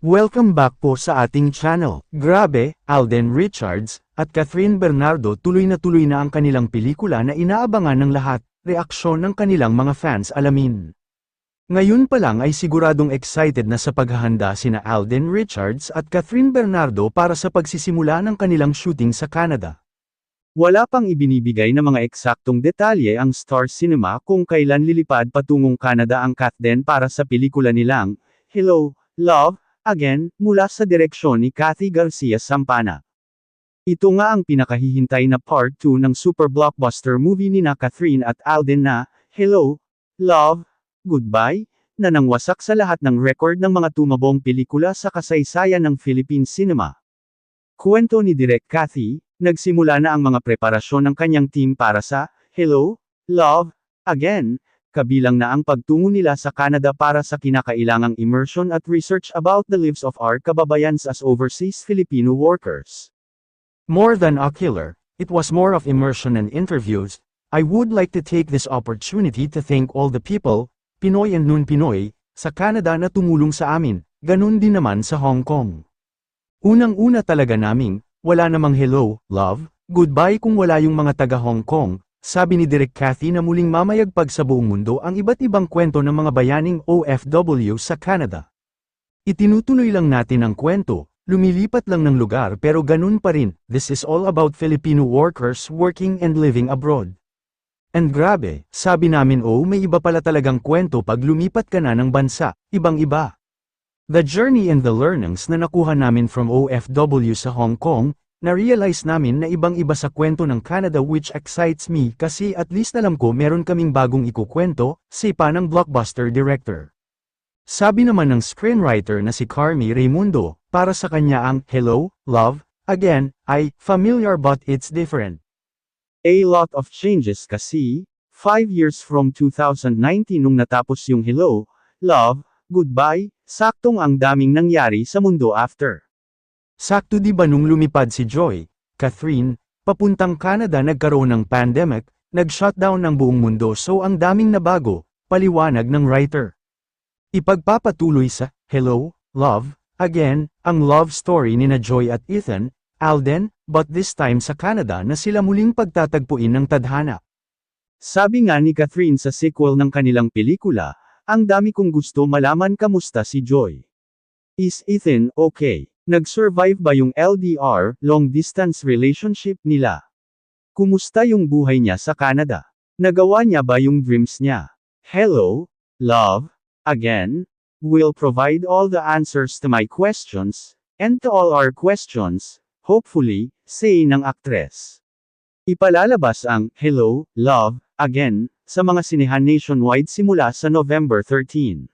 Welcome back po sa ating channel. Grabe, Alden Richards at Catherine Bernardo tuloy na tuloy na ang kanilang pelikula na inaabangan ng lahat, reaksyon ng kanilang mga fans alamin. Ngayon pa lang ay siguradong excited na sa paghahanda sina Alden Richards at Catherine Bernardo para sa pagsisimula ng kanilang shooting sa Canada. Wala pang ibinibigay na mga eksaktong detalye ang Star Cinema kung kailan lilipad patungong Canada ang Kathden para sa pelikula nilang Hello, Love, Again, mula sa direksyon ni Kathy Garcia Sampana. Ito nga ang pinakahihintay na part 2 ng super blockbuster movie ni na Catherine at Alden na, Hello, Love, Goodbye, na nangwasak sa lahat ng record ng mga tumabong pelikula sa kasaysayan ng Philippine cinema. Kwento ni Direk Kathy, nagsimula na ang mga preparasyon ng kanyang team para sa, Hello, Love, Again, kabilang na ang pagtungo nila sa Canada para sa kinakailangang immersion at research about the lives of our kababayans as overseas Filipino workers. More than ocular, it was more of immersion and interviews. I would like to take this opportunity to thank all the people, Pinoy and non-Pinoy, sa Canada na tumulong sa amin, ganun din naman sa Hong Kong. Unang-una talaga naming, wala namang hello, love, goodbye kung wala yung mga taga Hong Kong, sabi ni Direk Cathy na muling mamayagpag sa buong mundo ang iba't ibang kwento ng mga bayaning OFW sa Canada. Itinutuloy lang natin ang kwento, lumilipat lang ng lugar pero ganun pa rin, this is all about Filipino workers working and living abroad. And grabe, sabi namin oh may iba pala talagang kwento pag lumipat ka na ng bansa, ibang iba. The journey and the learnings na nakuha namin from OFW sa Hong Kong, na-realize namin na ibang-iba sa kwento ng Canada which excites me kasi at least alam ko meron kaming bagong ikukwento, sipa ng blockbuster director. Sabi naman ng screenwriter na si Carmi Raimundo, para sa kanya ang Hello, Love, Again, ay familiar but it's different. A lot of changes kasi, 5 years from 2019 nung natapos yung Hello, Love, Goodbye, saktong ang daming nangyari sa mundo after. Sakto di ba nung lumipad si Joy, Catherine, papuntang Canada nagkaroon ng pandemic, nag-shutdown ng buong mundo so ang daming nabago, paliwanag ng writer. Ipagpapatuloy sa Hello, Love, Again, ang love story ni na Joy at Ethan, Alden, but this time sa Canada na sila muling pagtatagpuin ng tadhana. Sabi nga ni Catherine sa sequel ng kanilang pelikula, ang dami kong gusto malaman kamusta si Joy. Is Ethan okay? Nag-survive ba yung LDR, long distance relationship nila? Kumusta yung buhay niya sa Canada? Nagawa niya ba yung dreams niya? Hello, love, again, will provide all the answers to my questions, and to all our questions, hopefully, say ng aktres. Ipalalabas ang Hello, Love, Again, sa mga sinehan nationwide simula sa November 13.